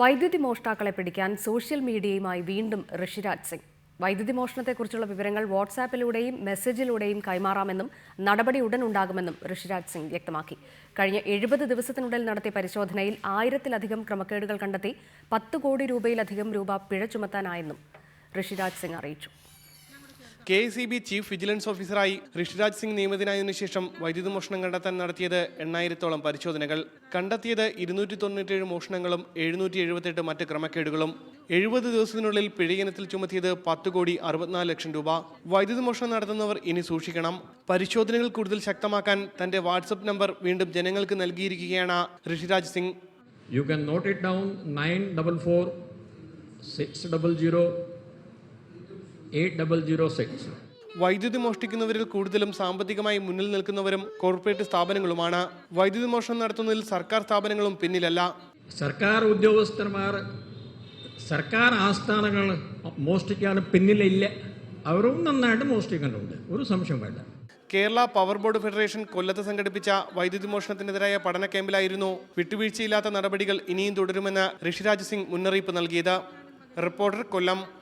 വൈദ്യുതി മോഷ്ടാക്കളെ പിടിക്കാൻ സോഷ്യൽ മീഡിയയുമായി വീണ്ടും ഋഷിരാജ് സിംഗ്. വൈദ്യുതി മോഷണത്തെക്കുറിച്ചുള്ള വിവരങ്ങൾ വാട്സാപ്പിലൂടെയും മെസ്സേജിലൂടെയും കൈമാറാമെന്നും നടപടി ഉടൻ ഉണ്ടാകുമെന്നും ഋഷിരാജ് സിംഗ് വ്യക്തമാക്കി. കഴിഞ്ഞ എഴുപത് ദിവസത്തിനുള്ളിൽ നടത്തിയ പരിശോധനയിൽ ആയിരത്തിലധികം ക്രമക്കേടുകൾ കണ്ടെത്തി പത്ത് കോടി രൂപയിലധികം രൂപ പിഴ ചുമത്താനായെന്നും ഋഷിരാജ് സിംഗ് അറിയിച്ചു. K C B chief vigilance ഓഫീസറായി ഋഷിരാജ് സിംഗ് നിയമിതനായതിനു ശേഷം വൈദ്യുതി മോഷണം കണ്ടെത്താൻ നടത്തിയത് എണ്ണായിരത്തോളം പരിശോധനകൾ. കണ്ടെത്തിയത് ഇരുന്നൂറ്റി തൊണ്ണൂറ്റേഴ് മോഷണങ്ങളും എഴുന്നൂറ്റി എഴുപത്തെട്ട് മറ്റ് ക്രമക്കേടുകളും. എഴുപത് ദിവസത്തിനുള്ളിൽ പിഴയിനത്തിൽ ചുമത്തിയത് പത്ത് കോടി അറുപത്തിനാല് ലക്ഷം രൂപ. വൈദ്യുതി മോഷണം നടത്തുന്നവർ ഇനി സൂക്ഷിക്കണം. പരിശോധനകൾ കൂടുതൽ ശക്തമാക്കാൻ തന്റെ വാട്സപ്പ് നമ്പർ വീണ്ടും ജനങ്ങൾക്ക് നൽകിയിരിക്കുകയാണ് Rishiraj Singh. You can note it down 944 600 8006. വൈദ്യുതി മോഷ്ടിക്കുന്നവരിൽ കൂടുതലും സാമ്പത്തികമായി മുന്നിൽ നിൽക്കുന്നവരും കോർപ്പറേറ്റ് സ്ഥാപനങ്ങളുമാണ്. വൈദ്യുതി മോഷണം നടത്തുന്നതിൽ സർക്കാർ സ്ഥാപനങ്ങളും പിന്നിലല്ല. സർക്കാർ ഉദ്യോഗസ്ഥന്മാർ സർക്കാർ ആസ്ഥാനങ്ങൾ മോഷ്ടിക്കാൻ പിന്നിലില്ല. അവരും നന്നായിട്ട് മോഷ്ടിക്കുന്നുണ്ട്. ഒരു സംശയം വേണ്ട. കേരള പവർ ബോർഡ് ഫെഡറേഷൻ കൊല്ലത്ത് സംഘടിപ്പിച്ച വൈദ്യുതി മോഷണത്തിനെതിരായ പഠന ക്യാമ്പിലായിരുന്നു വിട്ടുവീഴ്ചയില്ലാത്ത നടപടികൾ ഇനിയും തുടരുമെന്ന് ഋഷിരാജ് സിംഗ് മുന്നറിയിപ്പ് നൽകിയത്. റിപ്പോർട്ടർ കൊല്ലം.